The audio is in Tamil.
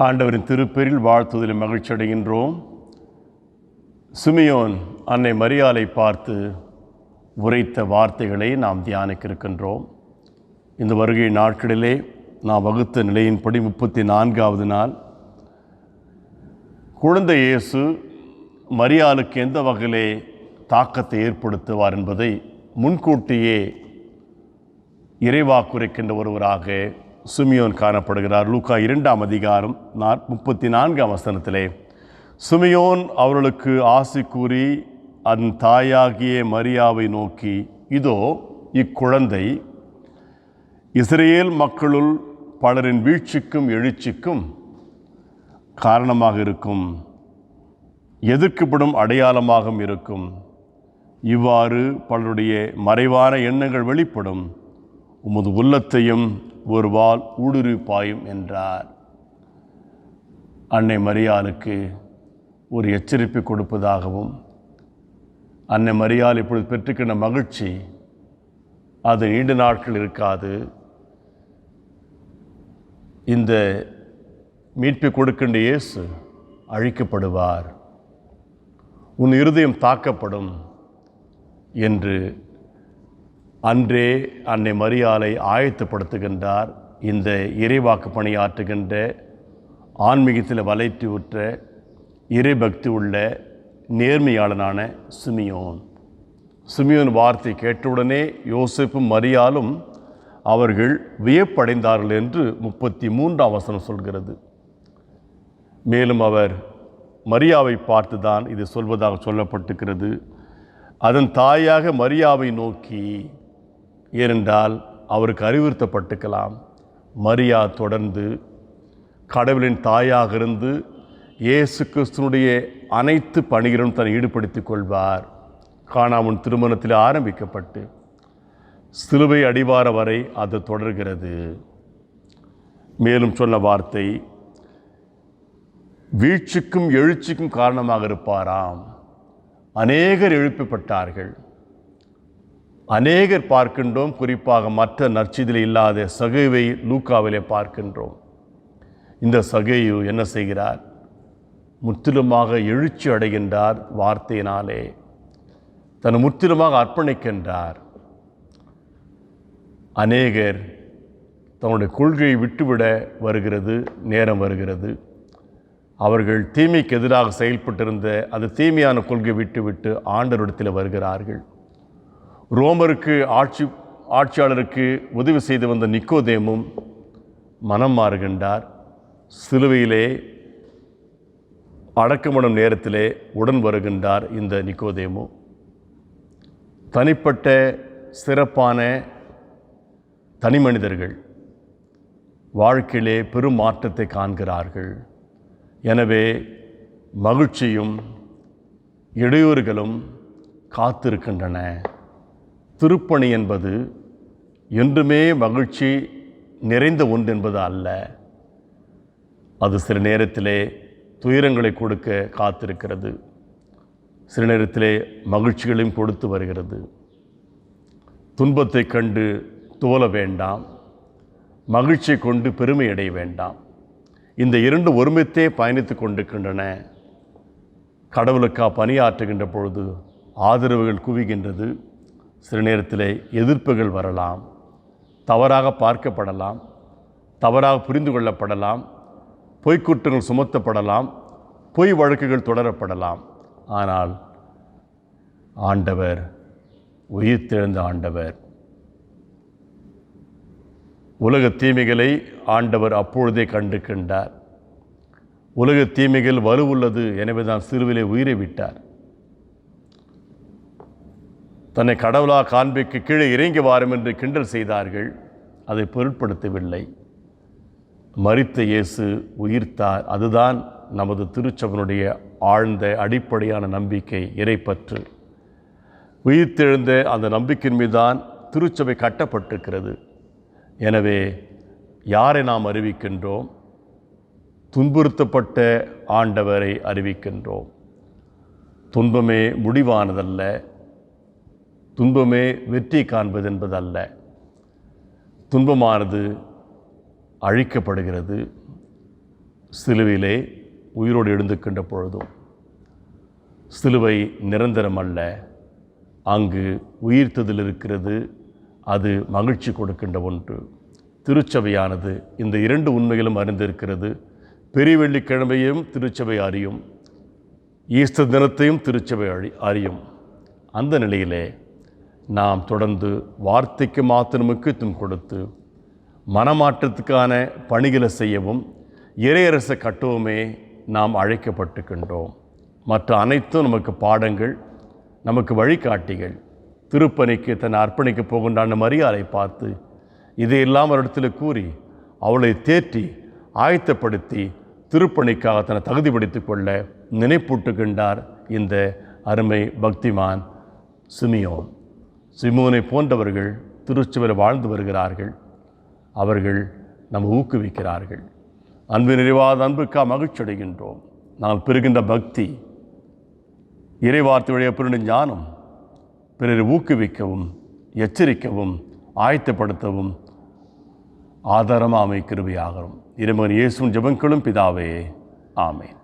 ஆண்டவரின் திருப்பெரில் வாழ்த்துதலில் மகிழ்ச்சி அடைகின்றோம். சிமியோன் அன்னை மரியாலை பார்த்து உரைத்த வார்த்தைகளை நாம் தியானிக்க இருக்கின்றோம் இந்த வருகை நாட்களிலே நாம் வகுத்த நிலையின்படி முப்பத்தி நான்காவது நாள். குழந்தை இயேசு மரியாளுக்கு எந்த வகையிலே தாக்கத்தை ஏற்படுத்துவார் என்பதை முன்கூட்டியே இறைவாக்குரைக்கின்ற ஒருவராக சுமியோன் காணப்படுகிறார். லூக்கா இரண்டாம் அதிகாரம் நாற் முப்பத்தி நான்காம் வசனத்திலே சுமியோன் அவர்களுக்கு ஆசி கூறி அதன் தாயாகிய மரியாவை நோக்கி இதோ இக்குழந்தை இஸ்ரேல் மக்களுள் பலரின் வீழ்ச்சிக்கும் எழுச்சிக்கும் காரணமாக இருக்கும். எதிர்க்கப்படும் அடையாளமாகவும் இருக்கும். இவ்வாறு பலருடைய மறைவான எண்ணங்கள் வெளிப்படும். உமது உள்ளத்தையும் ஒரு வாள் ஊடுருவி பாயும் என்றார். அன்னை மரியாளுக்கு ஒரு எச்சரிப்பு கொடுப்பதாகவும் அன்னை மரியாள் இப்பொழுது பெற்றுக்கின்ற மகிழ்ச்சி அது நீண்ட நாட்கள் இருக்காது. இந்த மீட்பை கொடுக்கின்ற இயேசு அழிக்கப்படுவார். உன் இருதயம் தாக்கப்படும் என்று அன்றே அன்னை மரியாலை ஆயத்தப்படுத்துகின்றார். இந்த இறைவாக்கு பணியாற்றுகின்ற ஆன்மீகத்தில் வளைத்து உற்ற இறைபக்தி உள்ள நேர்மையாளனான சுமியோன். சுமியோன் வார்த்தை கேட்டவுடனே யோசிப்பும் மரியாலும் அவர்கள் வியப்படைந்தார்கள் என்று முப்பத்தி மூன்றாம் வசனம் சொல்கிறது. மேலும் அவர் மரியாவை பார்த்து தான் இது சொல்வதாக சொல்லப்பட்டிருக்கிறது. அதன் தாயாக மரியாவை நோக்கி ஏனென்றால் அவருக்கு அறிவுறுத்தப்பட்டுக்கலாம். மரியா தொடர்ந்து கடவுளின் தாயாக இருந்து இயேசு கிறிஸ்துனுடைய அனைத்து பணிகளும் தன்னை ஈடுபடுத்திக் கொள்வார். காணாமன் திருமணத்தில் ஆரம்பிக்கப்பட்டு சிலுவை அடிவார வரை அது தொடர்கிறது. மேலும் சொன்ன வார்த்தை வீழ்ச்சிக்கும் எழுச்சிக்கும் காரணமாக இருப்பாராம். அநேகர் எழுப்பப்பட்டார்கள். அநேகர் பார்க்கின்றோம் குறிப்பாக மற்ற நற்சிதில் இல்லாத சகைவை லூக்காவிலே பார்க்கின்றோம். இந்த சகையு என்ன செய்கிறார்? முற்றிலுமாக எழுச்சி அடைகின்றார் வார்த்தையினாலே. தன் முற்றிலுமாக அர்ப்பணிக்கின்றார். அநேகர் தன்னுடைய கொள்கையை விட்டுவிட வருகிறது நேரம் வருகிறது. அவர்கள் தீமைக்கு எதிராக செயல்பட்டிருந்த அந்த தீமையான கொள்கை விட்டுவிட்டு ஆண்டவரிடத்தில் வருகிறார்கள். ரோமருக்கு ஆட்சி ஆட்சியாளருக்கு உதவி செய்து வந்த நிக்கோதேமும் மனம் மாறுகின்றார். சிலுவையிலே அடக்கமடும் நேரத்திலே உடன் வருகின்றார் இந்த நிக்கோதேமு. தனிப்பட்ட சிறப்பான தனி மனிதர்கள் வாழ்க்கையிலே பெரும் மாற்றத்தை காண்கிறார்கள். எனவே மகிழ்ச்சியும் இடையூறுகளும் காத்திருக்கின்றன. திருப்பணி என்பது என்றுமே மகிழ்ச்சி நிறைந்த ஒன்று என்பது அல்ல. அது சில நேரத்திலே துயரங்களை கொடுக்க காத்திருக்கிறது. சில நேரத்திலே மகிழ்ச்சிகளையும் கொடுத்து வருகிறது. துன்பத்தை கண்டு துவல வேண்டாம். மகிழ்ச்சியை கொண்டு பெருமை அடைய வேண்டாம். இந்த இரண்டு ஒருமித்தே பயணித்து கொண்டிருக்கின்றன. கடவுளுக்கா பணியாற்றுகின்ற பொழுது ஆதரவுகள் குவிகின்றது. சில நேரத்தில் எதிர்ப்புகள் வரலாம் தவறாக பார்க்கப்படலாம் தவறாக புரிந்து கொள்ளப்படலாம் பொய்க்குற்றங்கள் சுமத்தப்படலாம் பொய் வழக்குகள் தொடரப்படலாம். ஆனால் ஆண்டவர் உயிர்த்தெழுந்த ஆண்டவர் உலக தீமைகளை ஆண்டவர் அப்பொழுதே கண்டு கண்டார் உலக தீமைகள் வலுவுள்ளது எனவே தான் சிறுவிலே உயிரை விட்டார். தன்னை கடவுளாக காண்பிக்கு கீழே இறங்கி வாரும் என்று கிண்டல் செய்தார்கள். அதை பொருட்படுத்தவில்லை. மரித்த இயேசு உயிர்த்தார். அதுதான் நமது திருச்சபனுடைய ஆழ்ந்த அடிப்படையான நம்பிக்கை இறைப்பற்று. உயிர்த்தெழுந்த அந்த நம்பிக்கையின் மீதுதான் திருச்சபை கட்டப்பட்டிருக்கிறது. எனவே யாரை நாம் அறிவிக்கின்றோம்? துன்புறுத்தப்பட்ட ஆண்டவரை அறிவிக்கின்றோம். துன்பமே முடிவானதல்ல. துன்பமே வெற்றி காண்பது என்பதல்ல துன்பமானது அழிக்கப்படுகிறது. சிலுவிலே உயிரோடு எழுந்துக்கின்ற பொழுதும் சிலுவை நிரந்தரம் அல்ல அங்கு உயிர்த்ததில் இருக்கிறது அது மகிழ்ச்சி கொடுக்கின்ற ஒன்று. திருச்சபையானது இந்த இரண்டு உண்மைகளும் அறிந்திருக்கிறது. பெரிய வெள்ளிக்கிழமையும் திருச்சபை அறியும். ஈஸ்டர் தினத்தையும் திருச்சபை அறியும். அந்த நிலையிலே நாம் தொடர்ந்து வார்த்தைக்கு மாத்திரம் முக்கியத்துவம் கொடுத்து மனமாற்றத்துக்கான பணிகளை செய்யவும் இறையரசை கட்டுவமே நாம் அழைக்கப்பட்டுக்கின்றோம் மற்ற அனைத்தும் நமக்கு பாடங்கள் நமக்கு வழிகாட்டிகள். திருப்பணிக்கு தன்னை அர்ப்பணிக்க போகின்றான மரியாதை பார்த்து இதையெல்லாம் ஒரு இடத்துல கூறி அவளை தேற்றி ஆயத்தப்படுத்தி திருப்பணிக்காக தன்னை தகுதிப்படுத்திக் கொள்ள நினைப்பூட்டுகின்றார் இந்த அருமை பக்திமான் சிமியோன். சிமோனை போன்றவர்கள் திருச்சுவர் வாழ்ந்து வருகிறார்கள். அவர்கள் நம்ம ஊக்குவிக்கிறார்கள். அன்பு நிறைவாத அன்புக்காக மகிழ்ச்சி அடைகின்றோம் நாம் பெறுகின்ற பக்தி இறைவார்த்தையுடைய வழியாக ஞானம் பிறரை ஊக்குவிக்கவும் எச்சரிக்கவும் ஆயத்தப்படுத்தவும் ஆதாரமாக அமைக்கிருவையாகிறோம் இறைமகன் இயேசுவின் ஜெபங்களும் பிதாவே ஆமேன்.